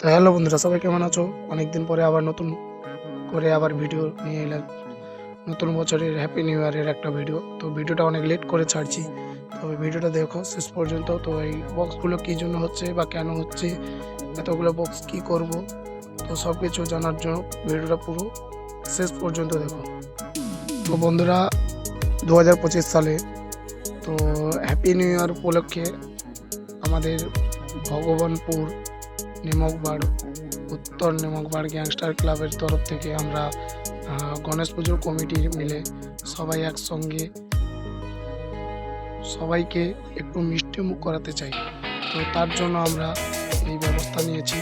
তো হ্যালো বন্ধুরা, সবাই কেমন আছো? অনেকদিন পরে আবার নতুন করে আবার ভিডিও নিয়ে এলাম। নতুন বছরের হ্যাপি নিউ ইয়ারের একটা ভিডিও তো ভিডিওটা অনেক লেট করে ছাড়ছি। তবে ভিডিওটা দেখো, শেষ পর্যন্ত। তো এই বক্সগুলো কী জন্য হচ্ছে বা কেন হচ্ছে, এতগুলো বক্স কি করব, তো সব কিছু জানার জন্য ভিডিওটা পুরো শেষ পর্যন্ত দেখো। তো বন্ধুরা দু হাজার পঁচিশ সালে, তো হ্যাপি নিউ ইয়ার উপলক্ষে আমাদের ভগবানপুর নিমকবাড় উত্তর নিমকবাড় গ্যাংস্টার ক্লাবের তরফ থেকে আমরা গণেশ পুজোর কমিটির মিলে সবাই একসঙ্গে সবাইকে একটু মিষ্টি মুখ করাতে চাই। তো তার জন্য আমরা এই ব্যবস্থা নিয়েছি।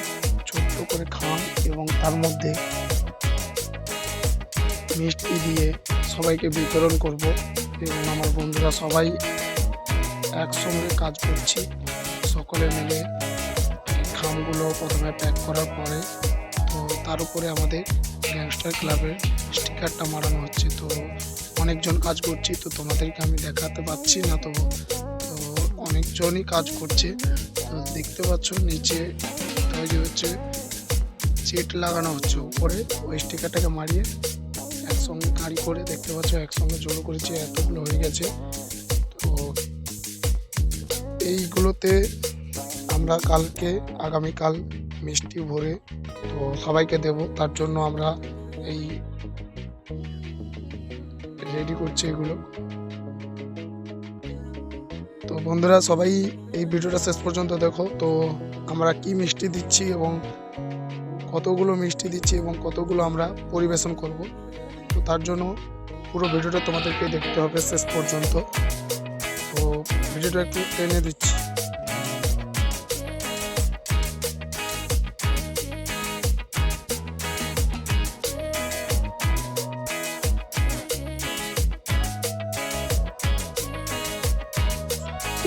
ছোট্ট করে খাওয়ান এবং তার মধ্যে মিষ্টি দিয়ে সবাইকে বিতরণ করব এবং আমার বন্ধুরা সবাই একসঙ্গে কাজ করছি। সকলে মিলে খামগুলো প্রথমে প্যাক করার পরে, তো তার উপরে আমাদের গ্যাংস্টার ক্লাবের স্টিকারটা মারানো হচ্ছে। তো অনেকজন কাজ করছি, তো তোমাদেরকে আমি দেখাতে পাচ্ছি না তো তো অনেকজনই কাজ করছে। তো দেখতে পাচ্ছ নিচে তৈরি হচ্ছে চেট লাগানো হচ্ছে। উপরে ওই স্টিকারটাকে মারিয়ে একসঙ্গে গাড়ি করে দেখতে পাচ্ছ, একসঙ্গে জড়ো করেছি, এতগুলো হয়ে গেছে। তো এইগুলোতে আমরা কালকে, আগামীকাল মিষ্টি ভরে তো সবাইকে দেব। তার জন্য আমরা এই রেডি করছি এগুলো। তো বন্ধুরা, সবাই এই ভিডিওটা শেষ পর্যন্ত দেখো। তো আমরা কি মিষ্টি দিচ্ছি এবং কতগুলো মিষ্টি দিচ্ছি এবং কতগুলো আমরা পরিবেশন করব। তো তার জন্য পুরো ভিডিওটা তোমাদেরকে দেখতে হবে শেষ পর্যন্ত। তো ভিডিওটা একটু টেনে দিচ্ছি।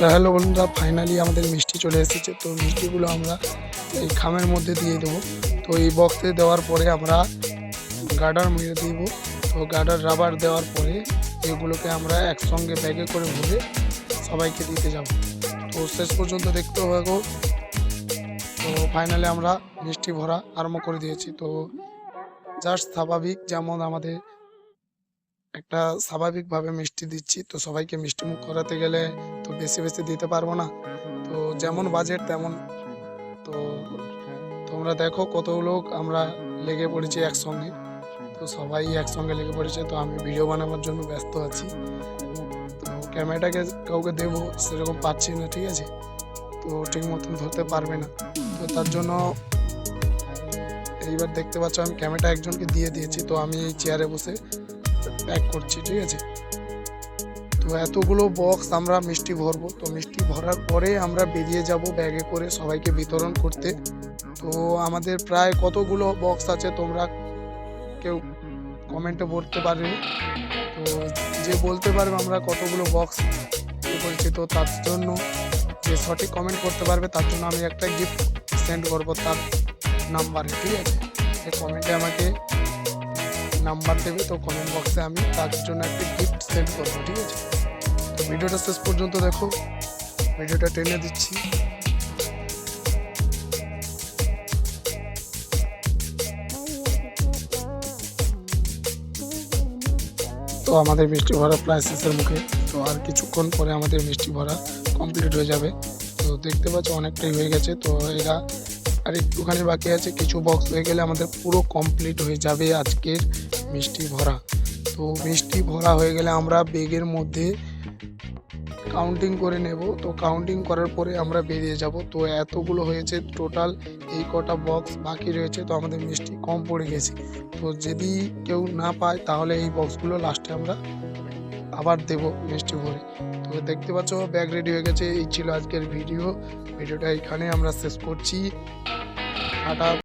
হ্যালো বন্ধুরা ফাইনালি আমাদের মিষ্টি চলে এসেছে। তো মিষ্টিগুলো আমরা এই খামের মধ্যে দিয়ে দেবো। তো এই বক্সে দেওয়ার পরে আমরা গার্ডার মেরে দিব। তো গার্ডার রাবার দেওয়ার পরে এগুলোকে আমরা একসঙ্গে ব্যাগে করে ভরে সবাইকে দিতে যাব। তো শেষ পর্যন্ত দেখতে হবে তো ফাইনালি আমরা মিষ্টি ভরা আরম্ভ করে দিয়েছি। তো জাস্ট স্বাভাবিক যেমন আমাদের একটা স্বাভাবিকভাবে মিষ্টি দিচ্ছি। তো সবাইকে মিষ্টি মুখ করাতে গেলে তো বেশি বেশি দিতে পারব না। তো যেমন বাজেট তেমন তো তোমরা দেখো কত লোক আমরা লেগে পড়েছি একসঙ্গে। তো সবাই একসঙ্গে লেগে পড়েছে, তো আমি ভিডিও বানাবার জন্য ব্যস্ত আছি। তো ক্যামেরাটাকে কাউকে দেবো সেরকম পাচ্ছি না, ঠিক আছে? তো ঠিক মতন ধরতে পারবে না। তো তার জন্য এইবার দেখতে পাচ্ছ আমি ক্যামেরাটা একজনকে দিয়ে দিয়েছি। তো আমি এই চেয়ারে বসে প্যাক করছি, ঠিক আছে? তো এতগুলো বক্স আমরা মিষ্টি ভরবো। তো মিষ্টি ভরার পরে আমরা বেরিয়ে যাব ব্যাগে করে সবাইকে বিতরণ করতে। তো আমাদের প্রায় কতগুলো বক্স আছে তোমরা কেউ কমেন্টে বলতে পারবে? তো যে বলতে পারবে আমরা কতগুলো বক্স করেছি তো তার জন্য যে সঠিক কমেন্ট করতে পারবে তার জন্য আমি একটা গিফট সেন্ড করব তার নাম্বারে ঠিক আছে? কমেন্টে আমাকে নাম্বার দেবে, তো কমেন্ট বক্সে আমি তার জন্য একটা গিফট সেন্ড করব, ঠিক আছে? তো ভিডিওটা শেষ পর্যন্ত দেখো। ভিডিওটা টেনে দিচ্ছি। তো আমাদের মিষ্টি ভরা প্রায় শেষের মুখে। তো আর কিছুক্ষণ পরে আমাদের মিষ্টি ভরা কমপ্লিট হয়ে যাবে। তো দেখতে পাচ্ছ, অনেকটাই হয়ে গেছে। তো এরা আর একটুখানি বাকি আছে, কিছু বক্স হয়ে গেলে আমাদের পুরো কমপ্লিট হয়ে যাবে আজকের মিষ্টি ভরা। তো মিষ্টি ভরা হয়ে গেলে আমরা বেগের মধ্যে কাউন্টিং করে নেব। তো কাউন্টিং করার পরে আমরা বেরিয়ে যাব। তো এতগুলো হয়েছে টোটাল এই কটা বক্স বাকি রয়েছে, তো আমাদের মিষ্টি কম পড়ে গেছে। তো যদি কেউ না পায়, তাহলে এই বক্সগুলো লাস্টে আমরা আবার দেবো মিষ্টি ভরে তো দেখতে পাচ্ছ ব্যাগ রেডি হয়ে গেছে। এই ছিল আজকের ভিডিও ভিডিওটা এখানে আমরা শেষ করছি। টাটা।